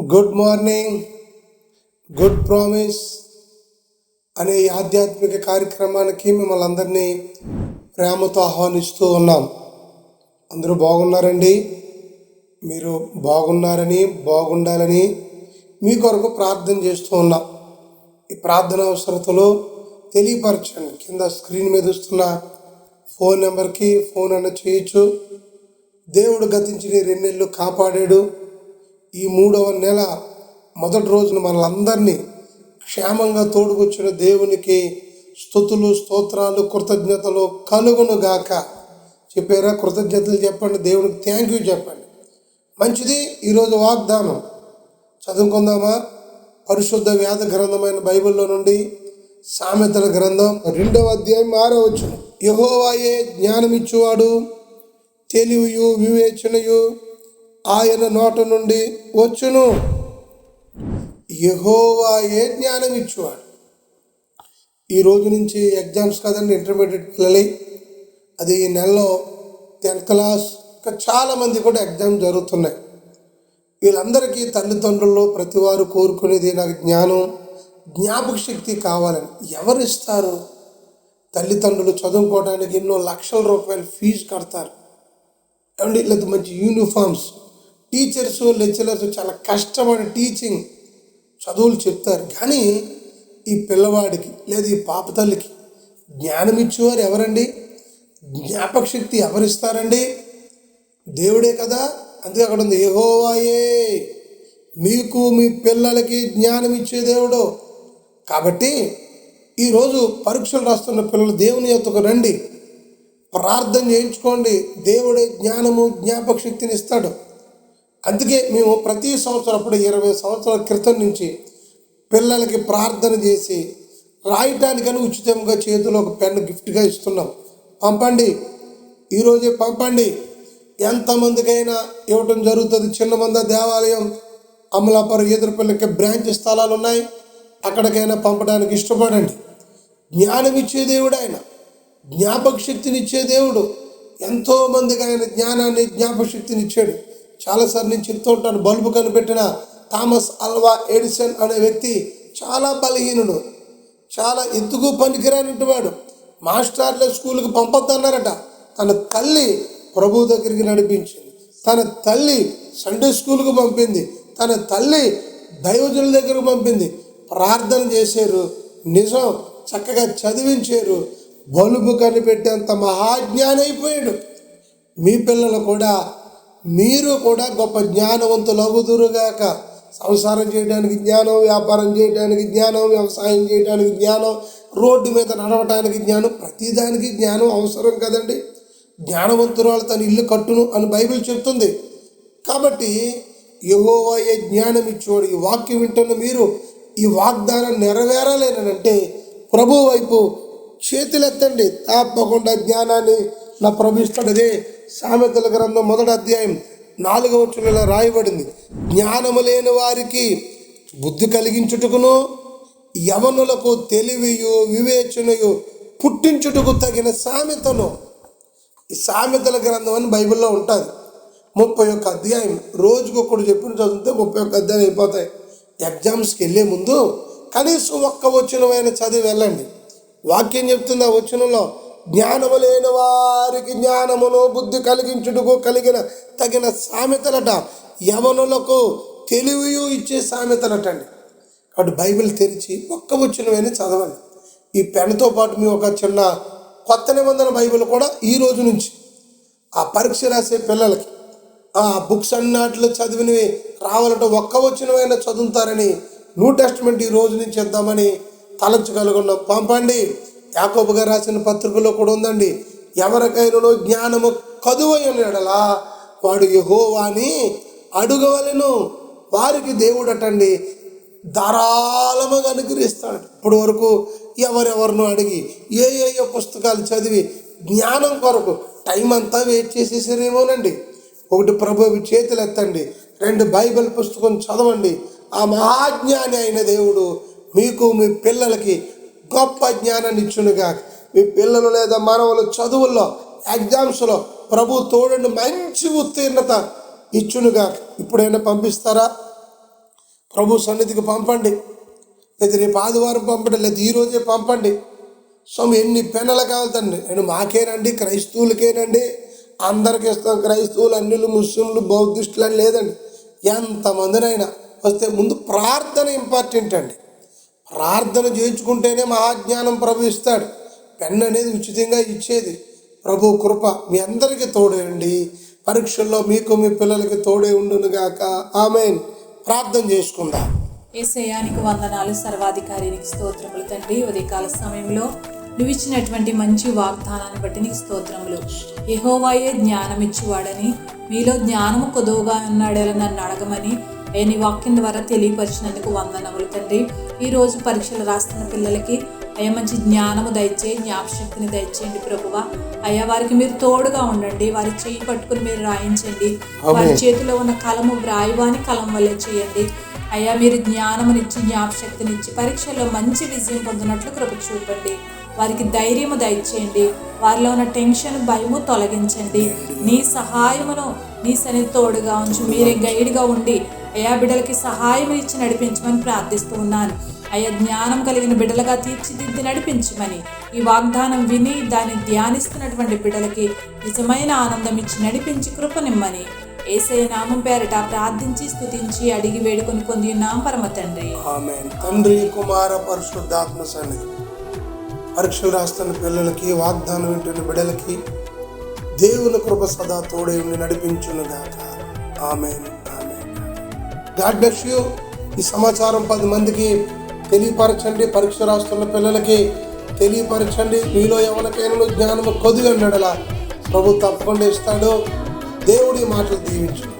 Good morning good promise అనే ఆధ్యాత్మిక కార్యక్రమానికి మిమ్మల్ని అందరినీ ప్రేమతో ఆహ్వానిస్తూ ఉన్నాం. అందరూ బాగున్నారండి? మీరు బాగున్నారని బాగుండాలని మీ కొరకు ప్రార్థన చేస్తూ ఉన్నాం. ఈ ప్రార్థన అవసరతలో తెలియపరచండి. కింద స్క్రీన్ మీద వస్తున్న ఫోన్ నెంబర్కి ఫోన్ అన్న చేయొచ్చు. దేవుడు గతించిన రెండేళ్ళు కాపాడాడు. ఈ మూడవ నెల మొదటి రోజున మనలందరినీ క్షేమంగా తోడుకొచ్చిన దేవునికి స్థుతులు స్తోత్రాలు కృతజ్ఞతలు కలుగును గాక. చెప్పారా? కృతజ్ఞతలు చెప్పండి దేవునికి థ్యాంక్ యూ చెప్పండి. మంచిది ఈరోజు వాగ్దానం. చదువుకుందామా? పరిశుద్ధ వ్యాధ గ్రంథమైన బైబిల్లో నుండి సామెతల గ్రంథం రెండవ అధ్యాయం ఆరో యహోవాయే జ్ఞానమిచ్చువాడు తెలివియు వివేచనయు ఆయన నోట నుండి వచ్చును. యహోవాయే జ్ఞానం ఇచ్చేవాడు? ఈ రోజు నుంచి ఎగ్జామ్స్ కదండి ఇంటర్మీడియట్ పిల్లలు. అది ఈ నెలలో టెన్త్ క్లాస్ ఇంకా చాలామంది కూడా ఎగ్జామ్ జరుగుతున్నాయి. వీళ్ళందరికీ తల్లిదండ్రులు ప్రతివారు కోరుకునేది నాకు జ్ఞానం జ్ఞాపక శక్తి కావాలని. ఎవరు ఇస్తారు తల్లిదండ్రులు చదువుకోవడానికి ఎన్నో లక్షల రూపాయలు ఫీజు కడతారు. ఏమండి లేదా మంచి యూనిఫామ్స్. టీచర్స్ లెక్చరర్స్ చాలా కష్టమైన టీచింగ్ చదువులు చెప్తారు. కానీ ఈ పిల్లవాడికి లేదా ఈ పాప తల్లికి జ్ఞానం ఇచ్చేవారు ఎవరండి? జ్ఞాపక శక్తి ఎవరిస్తారండి? దేవుడే కదా. అందుకే అక్కడ ఉంది ఏహోవాయే మీకు మీ పిల్లలకి జ్ఞానం ఇచ్చే దేవుడు. కాబట్టి ఈరోజు పరీక్షలు రాస్తున్న పిల్లలు దేవుని యొక్కకు రండి. ప్రార్థన చేయించుకోండి. దేవుడే జ్ఞానము జ్ఞాపక శక్తిని ఇస్తాడు. అందుకే మేము ప్రతి సంవత్సరం అప్పుడు ఇరవై సంవత్సరాల క్రితం నుంచి పిల్లలకి ప్రార్థన చేసి రాయటానికని ఉచితంగా చేతిలో ఒక పెన్ గిఫ్ట్గా ఇస్తున్నాం. పంపండి. ఈరోజే పంపండి. ఎంతమందికైనా ఇవ్వటం జరుగుతుంది. చిన్న మంద దేవాలయం అమలాపురం ఎదురుపల్లికి బ్రాంచ్ స్థలాలు ఉన్నాయి. అక్కడికైనా పంపడానికి ఇష్టపడండి. జ్ఞానం ఇచ్చే దేవుడు ఆయన. జ్ఞాపక శక్తిని ఇచ్చే దేవుడు. ఎంతో మందికి ఆయన జ్ఞానాన్ని జ్ఞాపక శక్తిని ఇచ్చాడు. చాలాసార్లు నేను చెప్తూ ఉంటాను బల్బు కనిపెట్టిన థామస్ అల్వా ఎడిసన్ అనే వ్యక్తి చాలా బలహీనుడు చాలా ఎందుకు పనికిరానిటి వాడు మాస్టర్ల స్కూల్కి పంపొద్దన్నారట. తన తల్లి ప్రభు దగ్గరికి నడిపించింది తన తల్లి సండే స్కూల్కి పంపింది తన తల్లి దైవజనుల దగ్గరకు పంపింది. ప్రార్థన చేశారు నిజం చక్కగా చదివించారు బలుబు కనిపెట్టేంత మహాజ్ఞానైపోయాడు. మీ పిల్లలు కూడా మీరు కూడా గొప్ప జ్ఞానవంతులగుదురుగాక. సంసారం చేయడానికి జ్ఞానం వ్యాపారం చేయడానికి జ్ఞానం వ్యవసాయం చేయడానికి జ్ఞానం రోడ్డు మీద నడవటానికి జ్ఞానం ప్రతిదానికి జ్ఞానం అవసరం కదండి. జ్ఞానవంతురాలు తన ఇల్లు కట్టును అని బైబిల్ చెప్తుంది. కాబట్టి యహోవాయే జ్ఞానం ఇచ్చేవాడు ఈ వాక్యం వింటున్న మీరు ఈ వాగ్దానం నెరవేరలేనంటే ప్రభు వైపు చేతులెత్తండి. తప్పకుండా జ్ఞానాన్ని నా ప్రభు అదే సామెతల గ్రంథం మొదటి అధ్యాయం నాలుగవ చులలో రాయబడింది. జ్ఞానము లేని వారికి బుద్ధి కలిగించుటకును యవనులకు తెలివియు వివేచనయు పుట్టించుటకు తగిన సామెతను. ఈ సామెతల గ్రంథం అని బైబిల్లో ఉంటుంది. ముప్పై ఒక్క అధ్యాయం రోజుకు ఒకడు చెప్పిన చదివితే ముప్పై ఒక్క అధ్యాయం అయిపోతాయి. ఎగ్జామ్స్కి వెళ్ళే ముందు కనీసం ఒక్క వచనమైన చదివి వెళ్ళండి. వాక్యం చెప్తుంది ఆ వచనంలో జ్ఞానము లేని వారికి జ్ఞానమును బుద్ధి కలిగించుటకు కలిగిన తగిన సామెతలట యవనులకు తెలివియు ఇచ్చే సామెతలట అండి కాబట్టి బైబిల్ తెరిచి ఒక్క వచనమైన చదవండి. ఈ పెన్తో పాటు మీ ఒక చిన్న కొత్త నిబంధన బైబిల్ కూడా ఈ రోజు నుంచి. ఆ పరీక్ష రాసే పిల్లలకి ఆ బుక్స్ అన్నాటిలో చదివినవి రావాలంటే ఒక్క వచ్చినవైనా చదువుతారని న్యూ టెస్ట్మెంట్ ఈ రోజు నుంచి ఇద్దామని తలంచగలుగున్నాం. పంపండి. యాకోబు గారు రాసిన పత్రికలో కూడా ఉందండి ఎవరికైనా జ్ఞానము కదువైన ఎడలా వాడు యహోవాని అడుగవలను. వారికి దేవుడు అటండి ధారాళముగా అనుగ్రహిస్తాడు ఇప్పటి వరకు ఎవరెవరినో అడిగి ఏ ఏ ఏ పుస్తకాలు చదివి జ్ఞానం కొరకు టైం అంతా వెయిట్ చేసేసారేమోనండి. ఒకటి ప్రభు చేతులు ఎత్తండి రెండు బైబిల్ పుస్తకం చదవండి. ఆ మహాజ్ఞాని అయిన దేవుడు మీకు మీ పిల్లలకి గొప్ప జ్ఞానాన్ని ఇచ్చునుగా. మీ పిల్లలు లేదా మనవలు చదువుల్లో ఎగ్జామ్స్లో ప్రభు తోడుని మంచి ఉత్తీర్ణత ఇచ్చునుగా. ఇప్పుడైనా పంపిస్తారా? ప్రభు సన్నిధికి పంపండి. లేదా రేపు ఆదివారం పంపండి లేదా ఈరోజే పంపండి. స్వామి ఎన్ని పెన్నలు కావాలండి నేను మాకేనండి క్రైస్తవులకేనండి. అందరికి ఇస్తాం క్రైస్తవులు అన్నిలు ముస్లింలు బౌద్ధిస్టులు అని లేదండి. ఎంతమందినైనా వస్తే ముందు ప్రార్థన ఇంపార్టెంట్ అండి. ప్రార్థన చేయించుకుంటేనే మహాజ్ఞానం ప్రభు ఇస్తాడు. పెన్ అనేది ఉచితంగా ఇచ్చేది. ప్రభు కృప మీ అందరికీ తోడేయండి. పరీక్షల్లో మీకు మీ పిల్లలకి తోడే ఉండునుగాక ఆమె ప్రార్థన చేసుకుందాం. ఏసయానికి వందనాలు. సర్వాధికారికి స్తోత్రములు తండ్రి. ఉదయకాల సమయంలో నువ్వు ఇచ్చినటువంటి మంచి వాగ్దానాన్ని బట్టి నీకు స్తోత్రములు. ఎహోవాయే జ్ఞానం ఇచ్చేవాడని మీలో జ్ఞానము కొదువుగా ఉన్నాడేలా నన్ను అడగమని నేను వాక్యం ద్వారా తెలియపరిచినందుకు వందనములు తండ్రి. ఈ రోజు పరీక్షలు రాస్తున్న పిల్లలకి అయ్యా మంచి జ్ఞానము దయచే జ్ఞాపశక్తిని దయచేయండి ప్రభువా. అయ్యా వారికి మీరు తోడుగా ఉండండి వారి చేయి పట్టుకుని మీరు రాయించండి. వారి చేతిలో ఉన్న కలము వ్రాయివాని కలం వల్లే చేయండి. అయ్యా మీరు జ్ఞానమునిచ్చి జ్ఞాపశక్తినిచ్చి పరీక్షల్లో మంచి విజయం పొందినట్లు కృప చూపండి. వారికి ధైర్యము దయచేయండి. వారిలో ఉన్న టెన్షన్ భయము తొలగించండి. నీ సహాయమును నీ సన్ని తోడుగా ఉంచి. మీరే గైడ్గా ఉండి అయా బిడ్డలకి సహాయం ఇచ్చి నడిపించమని ప్రార్థిస్తూ ఉన్నాను. అయ్యా జ్ఞానం కలిగిన బిడ్డలుగా తీర్చిదిద్ది నడిపించమని ఈ వాగ్దానం విని దాన్ని ధ్యానిస్తున్నటువంటి బిడ్డలకి నిజమైన ఆనందం ఇచ్చి నడిపించి కృపనిమ్మని ఏసయ నామం పేరట ప్రార్థించి స్థుతించి అడిగి వేడుకొని పొంది ఉన్నాం పరమ తండ్రి. ఆమె తండ్రి కుమార పరిశుద్ధాత్మ సన్నిధి. పరీక్షలు రాస్తున్న పిల్లలకి వాగ్దానం వింటున్న బిడ్డలకి దేవుని కృప సదా తోడే ఉండి నడిపించునుగాక. ఆమెను. God bless you. ఈ సమాచారం పది మందికి తెలియపరచండి. పరీక్ష రాస్తున్న పిల్లలకి తెలియపరచండి. మీలో ఎవరికైనా జ్ఞానము కొద్దిగా ఉండడలా ప్రభుత్వం తప్పకుండా ఇస్తాడు. దేవుడి మాటలు దీవించు.